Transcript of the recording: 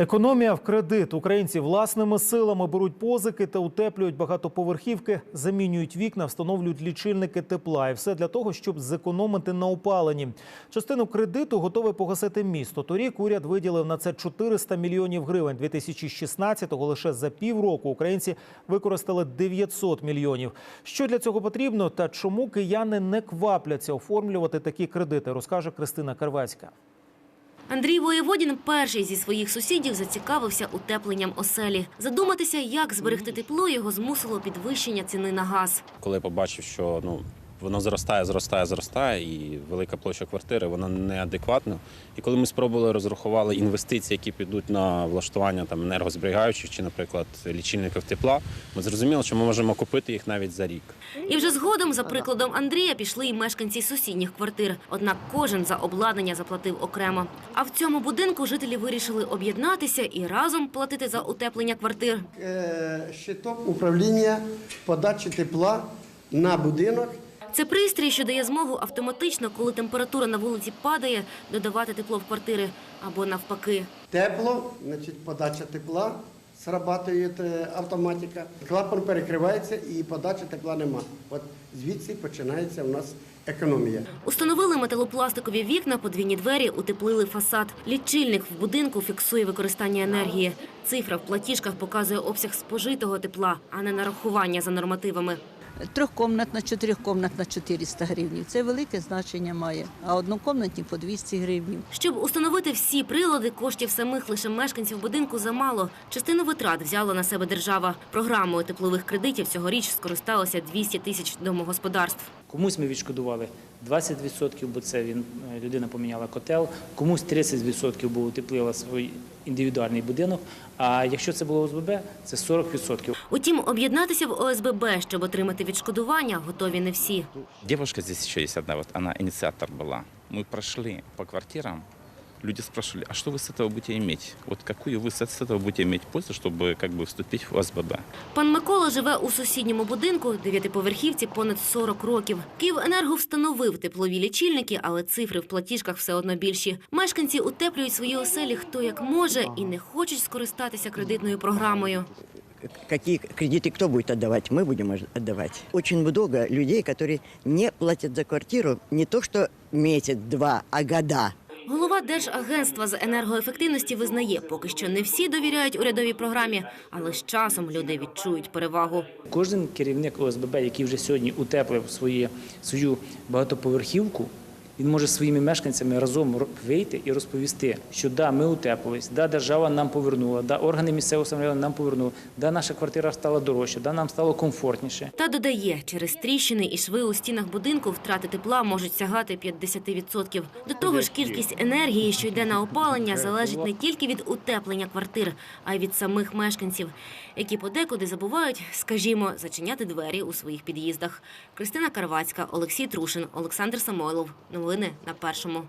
Економія в кредит. Українці власними силами беруть позики та утеплюють багатоповерхівки, замінюють вікна, встановлюють лічильники тепла. І все для того, щоб зекономити на опаленні. Частину кредиту готове погасити місто. Торік уряд виділив на це 400 мільйонів гривень. 2016-го лише за півроку українці використали 900 мільйонів. Що для цього потрібно та чому кияни не квапляться оформлювати такі кредити, розкаже Кристина Карвацька. Андрій Воєводін перший зі своїх сусідів зацікавився утепленням оселі. Задуматися, як зберегти тепло, його змусило підвищення ціни на газ. коли побачив, що ну воно зростає, зростає, зростає, і велика площа квартири вона неадекватна. І коли ми спробували розрахували інвестиції, які підуть на влаштування там енергозберігаючих чи, наприклад, лічильників тепла, ми зрозуміли, що ми можемо купити їх навіть за рік. І вже згодом, за прикладом Андрія, пішли й мешканці сусідніх квартир. Однак кожен за обладнання заплатив окремо. А в цьому будинку жителі вирішили об'єднатися і разом платити за утеплення квартир. е, щиток управління подачі тепла на будинок. Це пристрій, що дає змогу автоматично, коли температура на вулиці падає, додавати тепло в квартири або навпаки. Тепло, значить, подача тепла, срабатує е, автоматика. Клапан перекривається і подачі тепла нема. От звідси починається у нас економія. Установили металопластикові вікна, подвійні двері, утеплили фасад. Лічильник в будинку фіксує використання енергії. Цифра в платіжках показує обсяг спожитого тепла, а не нарахування за нормативами. Трьохкомнатна, чотирьохкомнатна 400 гривень. Це велике значення має. А однокомнатні по 200 гривень. Щоб установити всі прилади, коштів самих лише мешканців будинку замало. Частину витрат взяла на себе держава. Програмою теплових кредитів цьогоріч скористалося 200 тисяч домогосподарств. Комусь ми відшкодували 20%, бо це він е, людина поміняла котел, комусь 30%, бо утеплила свій індивідуальний будинок. А якщо це було ОСББ, це 40%. Утім, об'єднатися в ОСББ, щоб отримати відшкодування, готові не всі. Дівчинка тут ще є одна, вот она Була ми пройшли по квартирам, люди спрашивали, а что вы с этого будете иметь? Вот какую вы с с этого будете иметь пользу, чтобы как бы вступить в ОСББ? Пан Микола живе у сусідньому будинку, дев'ятиповерхівці понад 40 років. Київенерго встановив теплові лічильники, але цифри в платіжках все одно більші. Мешканці утеплюють свої оселі хто як може і не хочуть скористатися кредитною програмою. какие кредиты кто будет отдавать, мы будем ож- отдавать. Очень много людей, которые не платят за квартиру не то что месяц-два, а года. Голова Держагентства з енергоефективності визнає, поки що не всі довіряють урядовій програмі, але з часом люди відчують перевагу. Кожен керівник ОСББ, який вже сьогодні утеплив свої, свою багатоповерхівку, він може своїми мешканцями разом вийти і розповісти, що да, ми утеплились, да, держава нам повернула, да, органи місцевого самоврядування нам повернули, да, наша квартира стала дорожча, да, нам стало комфортніше. Та додає, через тріщини і шви у стінах будинку втрати тепла можуть сягати 50%. До того ж, кількість енергії, що йде на опалення, залежить не тільки від утеплення квартир, а й від самих мешканців, які подекуди забувають, скажімо, зачиняти двері у своїх під'їздах. Кристина Карвацька, Олексій Трушин, Олександр Самойлов. Новини на першому.